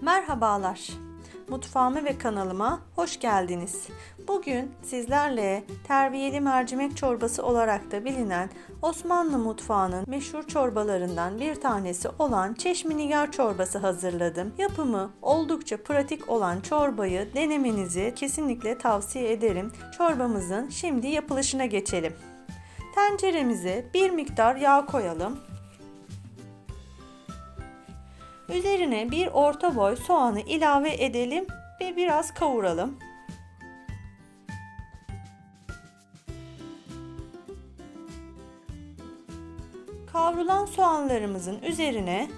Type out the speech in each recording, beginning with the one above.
Merhabalar. Mutfağıma ve kanalıma hoş geldiniz. Bugün sizlerle terbiyeli mercimek çorbası olarak da bilinen Osmanlı mutfağının meşhur çorbalarından bir tanesi olan Çeşmi Nigar çorbası hazırladım. Yapımı oldukça pratik olan çorbayı denemenizi kesinlikle tavsiye ederim. Çorbamızın şimdi yapılışına geçelim. Tenceremize bir miktar yağ koyalım. Üzerine bir orta boy soğanı ilave edelim ve biraz kavuralım. Kavrulan soğanlarımızın üzerine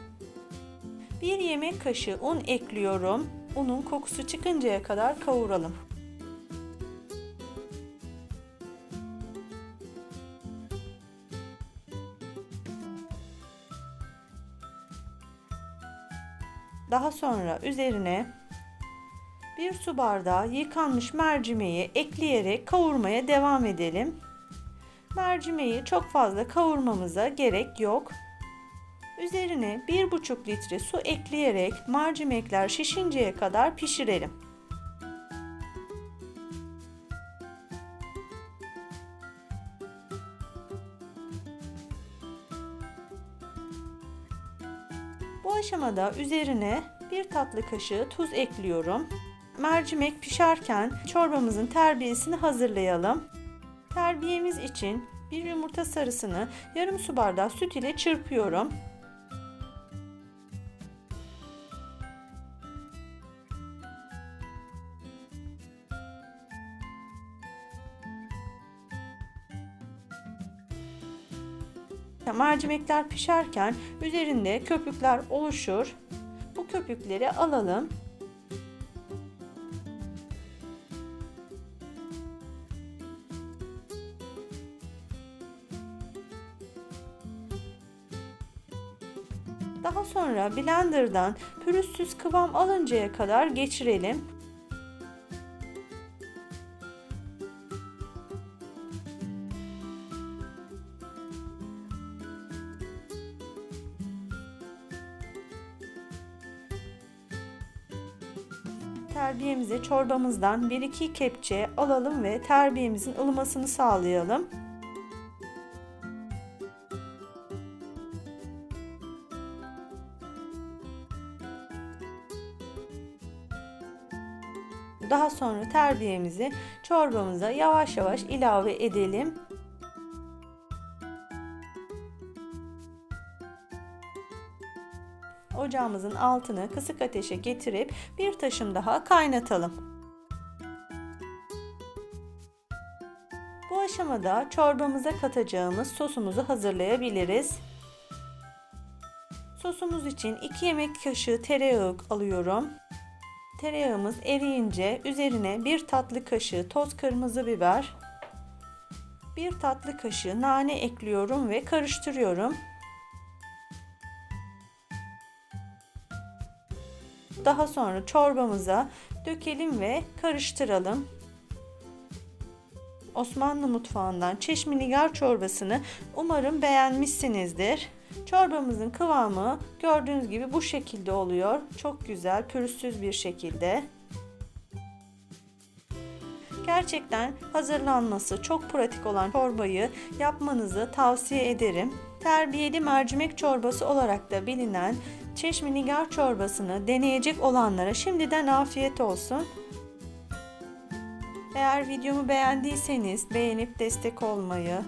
bir yemek kaşığı un ekliyorum. Unun kokusu çıkıncaya kadar kavuralım. Daha sonra üzerine bir su bardağı yıkanmış mercimeği ekleyerek kavurmaya devam edelim. Mercimeği çok fazla kavurmamıza gerek yok. Üzerine 1,5 litre su ekleyerek mercimekler şişinceye kadar pişirelim. Aşamada üzerine bir tatlı kaşığı tuz ekliyorum. Mercimek pişerken çorbamızın terbiyesini hazırlayalım. Terbiyemiz için bir yumurta sarısını yarım su bardağı süt ile çırpıyorum. Mercimekler pişerken üzerinde köpükler oluşur. Bu köpükleri alalım. Daha sonra blenderdan pürüzsüz kıvam alıncaya kadar geçirelim. Terbiyemizi çorbamızdan 1-2 kepçe alalım ve terbiyemizin ılımasını sağlayalım. Daha sonra terbiyemizi çorbamıza yavaş yavaş ilave edelim. Ocağımızın altını kısık ateşe getirip bir taşım daha kaynatalım. Bu aşamada çorbamıza katacağımız sosumuzu hazırlayabiliriz. Sosumuz için 2 yemek kaşığı tereyağı alıyorum. Tereyağımız eriyince üzerine bir tatlı kaşığı toz kırmızı biber, bir tatlı kaşığı nane ekliyorum ve karıştırıyorum. Daha sonra çorbamıza dökelim ve karıştıralım. Osmanlı mutfağından Çeşmi Nigar çorbasını umarım beğenmişsinizdir. Çorbamızın kıvamı gördüğünüz gibi bu şekilde oluyor. Çok güzel, pürüzsüz bir şekilde. Gerçekten hazırlanması çok pratik olan çorbayı yapmanızı tavsiye ederim. Terbiyeli mercimek çorbası olarak da bilinen Çeşmi Nigar çorbasını deneyecek olanlara şimdiden afiyet olsun. Eğer videomu beğendiyseniz beğenip destek olmayı,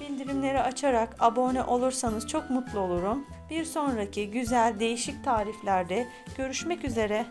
bildirimleri açarak abone olursanız çok mutlu olurum. Bir sonraki güzel değişik tariflerde görüşmek üzere.